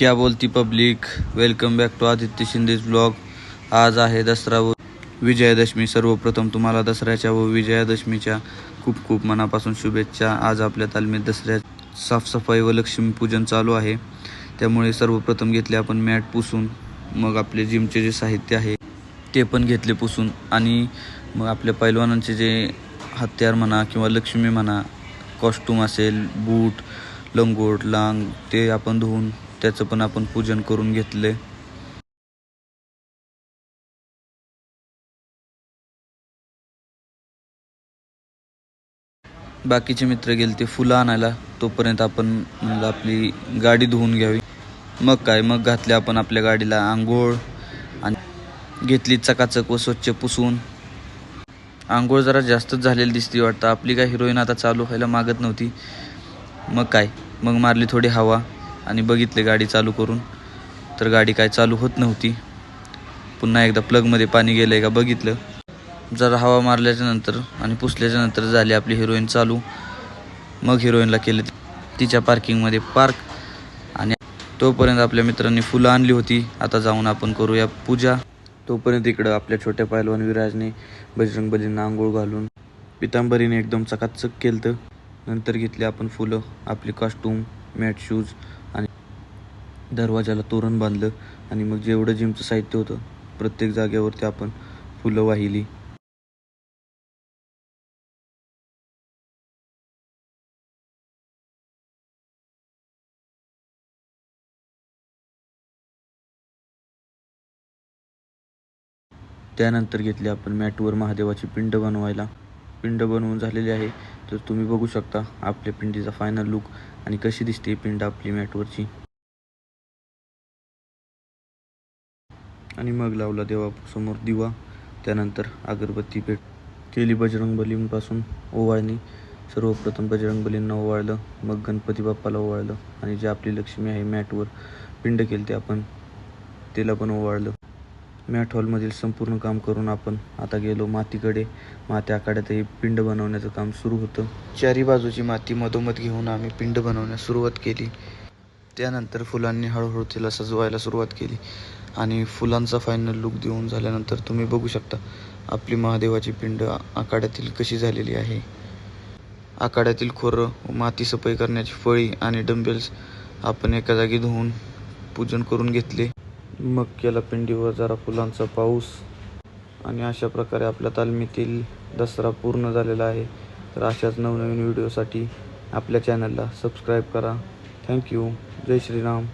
क्या बोलती public? Welcome back to Aditya Shinde's blog आज आहे दसरा व विजयादशमी. सर्वप्रथम तुम्हाला दसऱ्याच्या व विजयादशमीच्या खूप खूप मनापासून शुभेच्छा. आज आपल्या तालमीत दसऱ्या साफसफाई व लक्ष्मीपूजन चालू आहे. त्यामुळे सर्वप्रथम घेतले आपण मॅट पुसून मग आपले जिमचे जे साहित्य आहे ते पण घेतले पुसून. आणि मग आपल्या पैलवानांचे जे हत्यार म्हणा किंवा लक्ष्मी म्हणा कॉस्ट्यूम असेल बूट लंगोट लांग ते आपण धुवून त्याचं पण आपण पूजन करून घेतले. बाकीचे मित्र गेले ते फुलं आणायला तोपर्यंत आपण म्हणलं आपली गाडी धुवून घ्यावी. मग काय मग घातले आपण आपल्या गाडीला आंघोळ आणि घेतली चकाचक व स्वच्छ पुसून. आंघोळ जरा जास्तच झालेली दिसती वाटतं. आपली काय हिरोईन आता चालू व्हायला मागत नव्हती. मग काय मग मारली थोडी हवा. आणि बघितले गाडी चालू करून. तर गाडी काय चालू होत नव्हती. पुन्हा एकदा प्लगमध्ये पाणी गेलं आहे का बघितलं. जरा हवा मारल्याच्या नंतर आणि पुसल्याच्या नंतर झाली आपली हिरोईन चालू. मग हिरोईनला केले तिच्या पार्किंगमध्ये पार्क आणि तोपर्यंत आपल्या मित्रांनी फुलं आणली होती. आता जाऊन आपण करूया पूजा. तोपर्यंत इकडं आपल्या छोट्या पायलवान विराजने बजरंगबलींना आंघोळ घालून पितांबरीने एकदम चकाचक केलं नंतर घेतली आपण फुलं आपली कॉस्ट्यूम मॅट शूज दरवाजाला तोरण बांधलं आणि मग जेवढं जिमचं साहित्य होतं प्रत्येक जागेवरती आपण फुलं वाहिली. त्यानंतर घेतली आपण मॅटवर महादेवाची पिंड बनवायला. पिंड बनवून झालेली आहे तर तुम्ही बघू शकता आपल्या पिंडीचा फायनल लुक आणि कशी दिसते पिंड आपली मॅटवरची. आणि मग लावला देवासमोर दिवा. त्यानंतर अगरबत्ती पेट केली बजरंगबलींपासून ओवाळणी. सर्वप्रथम बजरंगबलींना ओवाळलं मग गणपती बाप्पाला ओवाळलं आणि जे आपली लक्ष्मी आहे मॅटवर पिंड केली ते आपण तिला पण ओवाळलं. मॅट हॉलमधील संपूर्ण काम करून आपण आता गेलो मातीकडे. माती आखाड्यातही पिंड बनवण्याचं काम सुरू होतं. चारी बाजूची माती मधोमध घेऊन आम्ही पिंड बनवण्यास सुरुवात केली. त्यानंतर फुलांनी हळूहळू तिला सजवायला सुरुवात केली. आणि फुलांचा फायनल लुक देऊन झाल्यानंतर तुम्ही बघू शकता आपली महादेवाची पिंड आखाड्यातील कशी झालेली आहे. आखाड्यातील खोरं माती सफाई करण्याची फळी आणि डंबेल्स आपण एका जागी धुवून पूजन करून घेतले. मग केला पिंडीवर जरा फुलांचा पाऊस. आणि अशा प्रकारे आपल्या तालमीतील दसरा पूर्ण झालेला आहे. तर अशाच नवनवीन व्हिडिओसाठी आपल्या चॅनलला सबस्क्राईब करा. थँक्यू जय श्रीराम.